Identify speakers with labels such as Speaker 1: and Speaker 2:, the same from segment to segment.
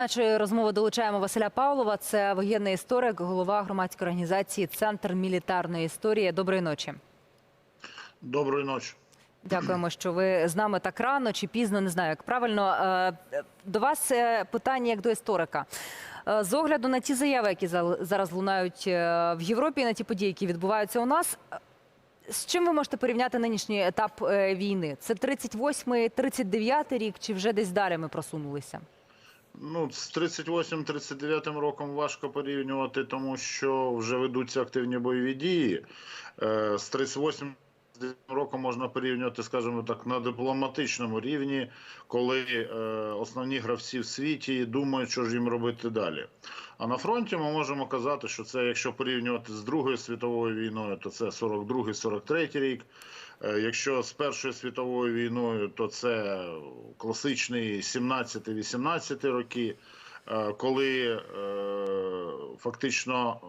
Speaker 1: Нашої розмови долучаємо Василя Павлова. Це воєнний історик, голова громадської організації Центр мілітарної історії. Доброї ночі.
Speaker 2: Доброї ночі.
Speaker 1: Дякуємо, що ви з нами так рано чи пізно. Не знаю, як правильно. Е, До вас е, питання як до історика. Е, З огляду на ті заяви, які зараз лунають в Європі, на ті події, які відбуваються у нас. З чим ви можете порівняти нинішній етап війни? Це 38-й, 39-й рік, чи вже десь далі ми просунулися?
Speaker 2: Ну, з 38-39 роком важко порівнювати, тому що вже ведуться активні бойові дії. Е, З 38 роком можна порівнювати, скажімо так, на дипломатичному рівні, коли е, основні гравці в світі думають, що ж їм робити далі. А на фронті ми можемо казати, що це, якщо порівнювати з Другою світовою війною, то це 42-43 рік. Е, Якщо з Першою світовою війною, то це класичний 17-18 роки, е, коли е, фактично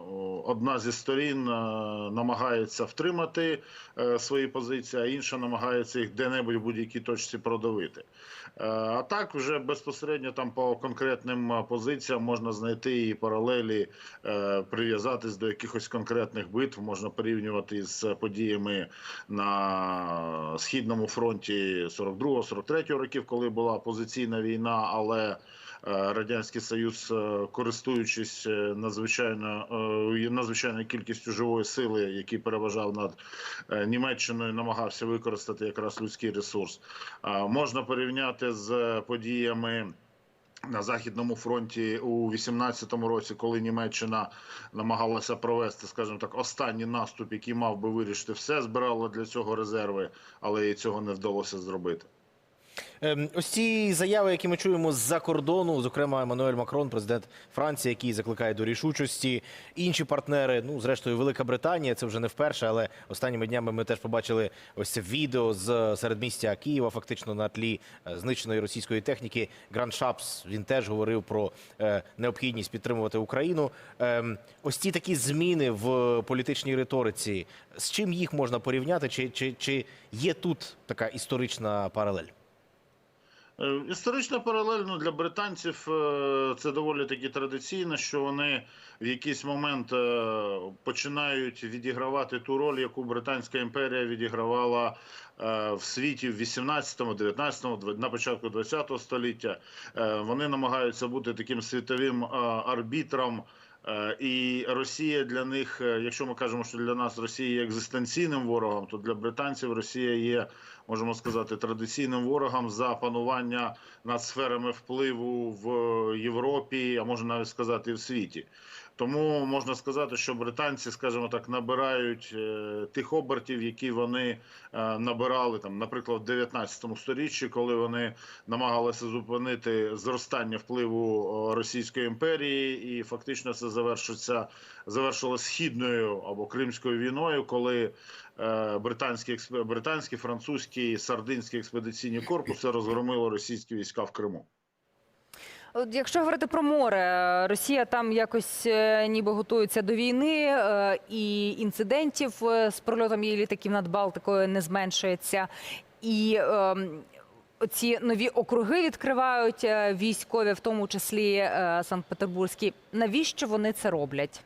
Speaker 2: одна зі сторін е, намагається втримати е, свої позиції, а інша намагається їх де-небудь в будь-якій точці продавити. Е, А так вже безпосередньо там по конкретним позиціям можна знайти і паралелі, прив'язатись до якихось конкретних битв, можна порівнювати з подіями на східному фронті 42-43 років, коли була позиційна війна, але Радянський Союз, користуючись надзвичайно надзвичайною кількістю живої сили, який переважав над е, Німеччиною, намагався використати якраз людський ресурс. Е, Можна порівняти з подіями. На західному фронті у 18-му році, коли Німеччина намагалася провести, скажімо так, останній наступ, який мав би вирішити все, збирала для цього резерви, але їй цього не вдалося зробити.
Speaker 3: Ем, Ось ці заяви, які ми чуємо з-за кордону, зокрема Еммануель Макрон, президент Франції, який закликає до рішучості, інші партнери, ну зрештою, Велика Британія, це вже не вперше, але останніми днями ми теж побачили ось це відео з середмістя Києва, фактично на тлі е, знищеної російської техніки. Гранд Шапс він теж говорив про е, необхідність підтримувати Україну. Ем, Ось ці такі зміни в політичній риториці. З чим їх можна порівняти? Чи, чи, чи є тут така історична паралель?
Speaker 2: Е, Історична паралель ну, для британців е, це доволі таки традиційно, що вони в якийсь момент е, починають відігравати ту роль, яку Британська імперія відігравала в світі в 18-му, 19-му, на початку 20-го століття. Вони намагаються бути таким світовим арбітром. Е, І Росія для них, е, якщо ми кажемо, що для нас Росія є екзистенційним ворогом, то для британців Росія є, можемо сказати, традиційним ворогом за панування над сферами впливу в Європі, а можна навіть сказати, і в світі. Тому можна сказати, що британці, скажімо так, набирають е, тих обертів, які вони е, набирали там, наприклад, в 19 сторіччі, коли вони намагалися зупинити зростання впливу Російської імперії, і фактично це завершиться завершилось східною або Кримською війною, коли е, британські британські, французькі, сардинські експедиційні корпуси розгромили російські війська в Криму.
Speaker 1: Якщо говорити про море, Росія там якось е, ніби готується до війни, е, і інцидентів е, з прольотом її літаків над Балтикою не зменшується. І ем, ці нові округи відкривають військові, в тому числі Санкт-Петербурзькі. Навіщо вони це роблять?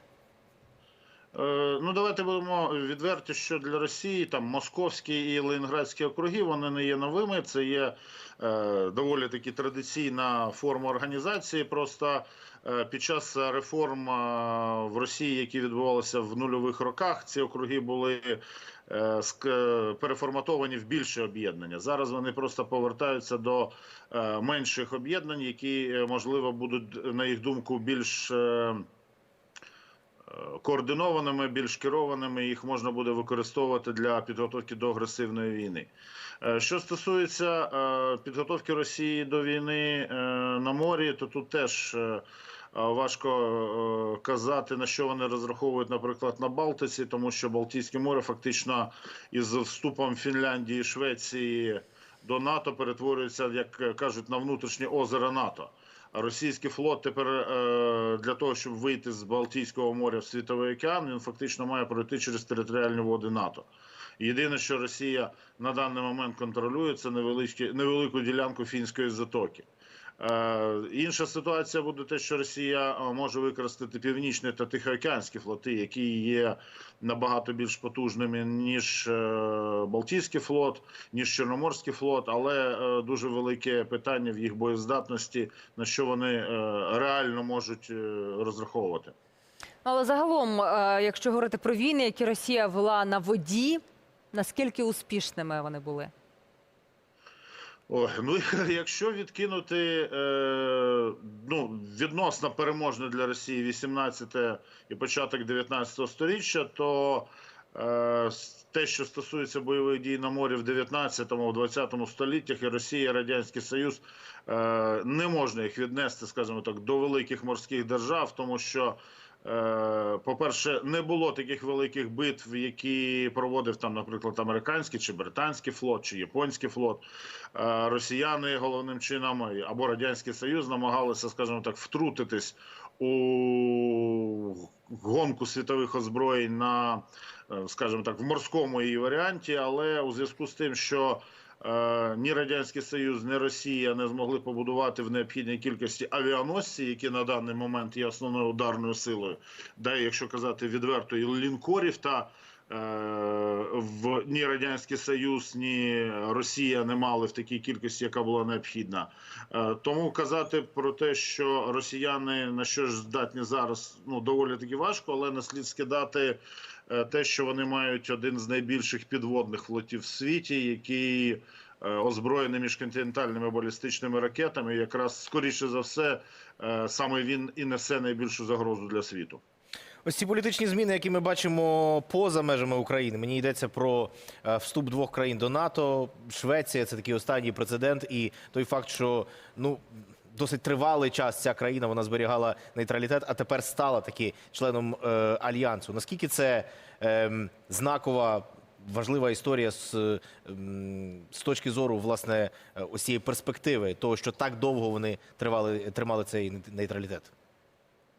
Speaker 2: Е, Ну, давайте будемо відверті, що для Росії там московські і ленінградські округи вони не є новими. Це є е, доволі таки традиційна форма організації. Просто е, під час реформ е, в Росії, які відбувалися в нульових роках, ці округи були е, переформатовані в більше об'єднання. Зараз вони просто повертаються до е, менших об'єднань, які е, можливо будуть на їх думку більш. е, координованими, більш керованими, їх можна буде використовувати для підготовки до агресивної війни. Е, Що стосується е, підготовки Росії до війни е, на морі, то тут теж важко казати на що вони розраховують, наприклад, на Балтиці, тому що Балтійське море фактично із вступом Фінляндії і Швеції до НАТО перетворюється, як кажуть, на внутрішнє озеро НАТО. Російський флот тепер е, для того, щоб вийти з Балтійського моря в світовий океан, він фактично має пройти через територіальні води НАТО. Єдине, що Росія на даний момент контролює, це невеличкі- невелику ділянку фінської затоки. Е, Інша ситуація буде те, що Росія е, може використати північні та тихоокеанські флоти, які є набагато більш потужними ніж е, Балтійський флот, ніж Чорноморський флот, але дуже велике питання в їх боєздатності, на що вони реально можуть розраховувати.
Speaker 1: Але загалом, якщо говорити про війни, які Росія вела на воді, наскільки успішними вони були?
Speaker 2: Ой, ну якщо відкинути е, ну, відносно переможне для Росії 18 і початок 19 століття, то е, те, що стосується бойових дій на морі в 19 20 століттях, і Росія, і Радянський Союз, е, не можна їх віднести, скажімо так, до великих морських держав, тому що. Е, По-перше, не було таких великих битв, які проводив там, наприклад, американський чи британський флот, чи японський флот. Е, Росіяни головним чином або радянський союз намагалися, скажімо так, втрутитись у гонку світових озброєнь на, е, скажімо так, в морському її варіанті, але у зв'язку з тим, що ні радянський союз, ні Росія не змогли побудувати в необхідній кількості авіаносці, які на даний момент є основною ударною силою, да, якщо казати відверто, і лінкорів та е, в ні радянський союз, ні Росія не мали в такій кількості, яка була необхідна. Е, Тому казати про те, що росіяни на що ж здатні зараз, ну доволі таки важко, але не слід скидати е, те, що вони мають один з найбільших підводних флотів в світі, який е, озброєний міжконтинентальними балістичними ракетами. Якраз скоріше за все, е, саме він і несе найбільшу загрозу для світу.
Speaker 3: Ось ці політичні зміни, які ми бачимо поза межами України. Мені йдеться про е, вступ двох країн до НАТО. Швеція це такий останній прецедент, і той факт, що ну. Досить тривалий час ця країна вона зберігала нейтралітет, а тепер стала таки членом е, альянсу. Наскільки це е, знакова важлива історія з, е, з точки зору власне е, ось цієї перспективи, того, що так довго вони тривали тримали цей нейтралітет?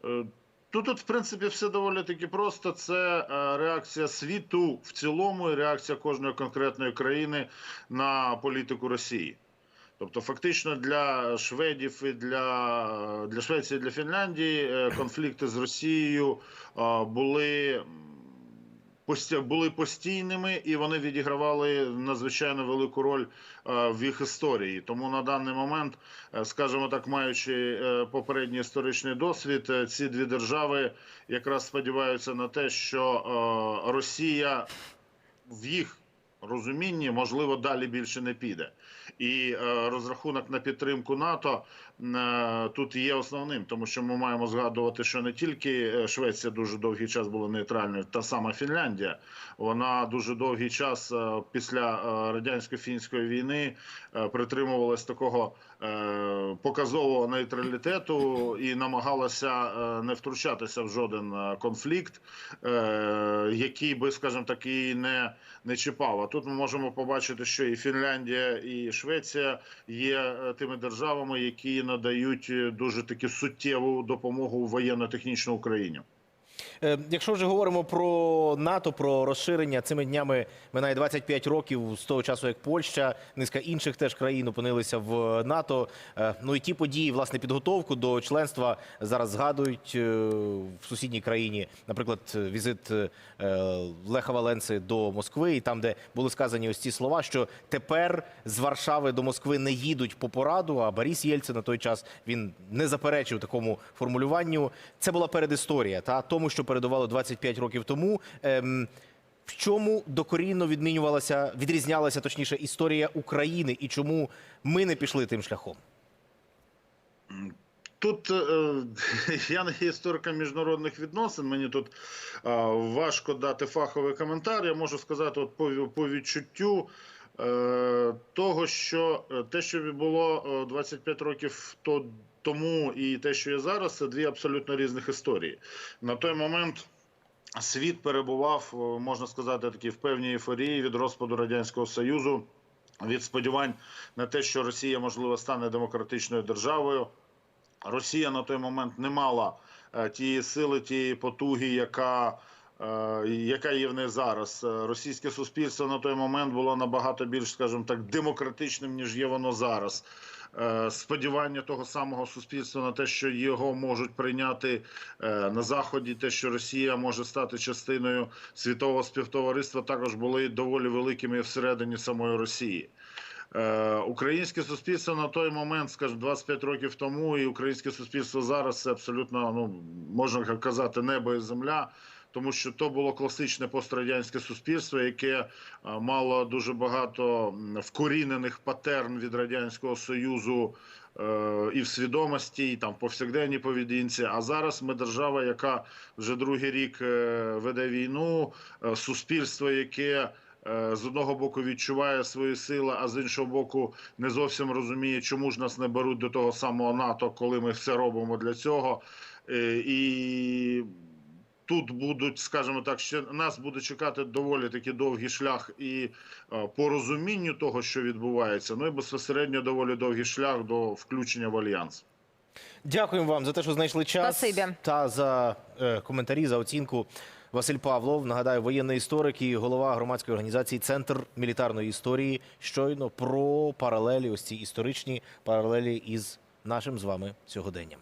Speaker 2: Е, Тут, тут, в принципі, все доволі таки просто. Це е, реакція світу в цілому і реакція кожної конкретної країни на політику Росії. Тобто, фактично для шведів і для, для Швеції, і для Фінляндії е, конфлікти з Росією е, були. Були постійними і вони відігравали надзвичайно велику роль е, в їх історії. Тому на даний момент скажімо так, маючи попередній історичний досвід, ці дві держави якраз сподіваються на те, що Росія в їх розумінні можливо далі більше не піде. І е, розрахунок на підтримку НАТО е, тут є основним, тому що ми маємо згадувати, що не тільки е, Швеція дуже довгий час була нейтральною, та сама Фінляндія. Вона дуже довгий час після радянсько-фінської війни притримувалась такого показового нейтралітету і намагалася не втручатися в жоден конфлікт, який би, скажімо так, і не, не чіпав. А тут ми можемо побачити, що і Фінляндія, і Швеція є е, тими державами, які надають е, дуже таки суттєву допомогу воєнно-технічну Україні.
Speaker 3: Е, Якщо вже говоримо про НАТО, про розширення, цими днями минає 25 років з того часу, як Польща, низка інших теж країн опинилися в НАТО. Е, Ну і ті події, власне, підготовку до членства зараз згадують е, в сусідній країні. Наприклад, візит Леха Валенци до Москви, і там, де були сказані ось ці слова, що тепер з Варшави до Москви не їдуть по пораду. А Борис Єльцин на той час він не заперечив такому формулюванню. Це була передісторія та тому, що передувало 25 років тому. Ем, в чому докорінно відмінювалася, відрізнялася точніше історія України, і чому ми не пішли тим шляхом?
Speaker 2: Тут е, я не є істориком міжнародних відносин. Мені тут е, важко дати фаховий коментар. Я можу сказати, от по, відчуттю е, того, що те, що було е, 25 років то, тому, і те, що є зараз, це дві абсолютно різних історії. На той момент. Світ перебував, е, можна сказати, такі в певній ейфорії від розпаду радянського союзу, від сподівань на те, що Росія можливо стане демократичною державою. Росія на той момент не мала е, тієї сили, тієї потуги, яка, е, яка є в неї зараз. Російське суспільство на той момент було набагато більш, скажімо так, демократичним, ніж є воно зараз. Е, сподівання того самого суспільства на те, що його можуть прийняти е, на заході, те, що Росія може стати частиною світового співтовариства, також були доволі великими всередині самої Росії. Е, Українське суспільство на той момент, скажімо, 25 років тому, і українське суспільство зараз це абсолютно ну можна казати небо і земля. Тому що то було класичне пострадянське суспільство, яке е, мало дуже багато вкорінених патерн від радянського союзу е, і в свідомості, і там в повсякденній поведінці. А зараз ми держава, яка вже другий рік е, веде війну, суспільство, яке з одного боку відчуває свої сили, а з іншого боку не зовсім розуміє, чому ж нас не беруть до того самого НАТО, коли ми все робимо для цього. І тут будуть, скажімо так, ще нас буде чекати доволі таки довгий шлях і е, по розумінню того, що відбувається, ну і безпосередньо доволі довгий шлях до включення в альянс.
Speaker 3: Дякуємо вам за те, що знайшли час
Speaker 1: Спасибі.
Speaker 3: та за е, коментарі, за оцінку. Василь Павлов, нагадаю, воєнний історик і голова громадської організації Центр мілітарної історії. Щойно про паралелі, ось ці історичні паралелі із нашим з вами сьогоденням.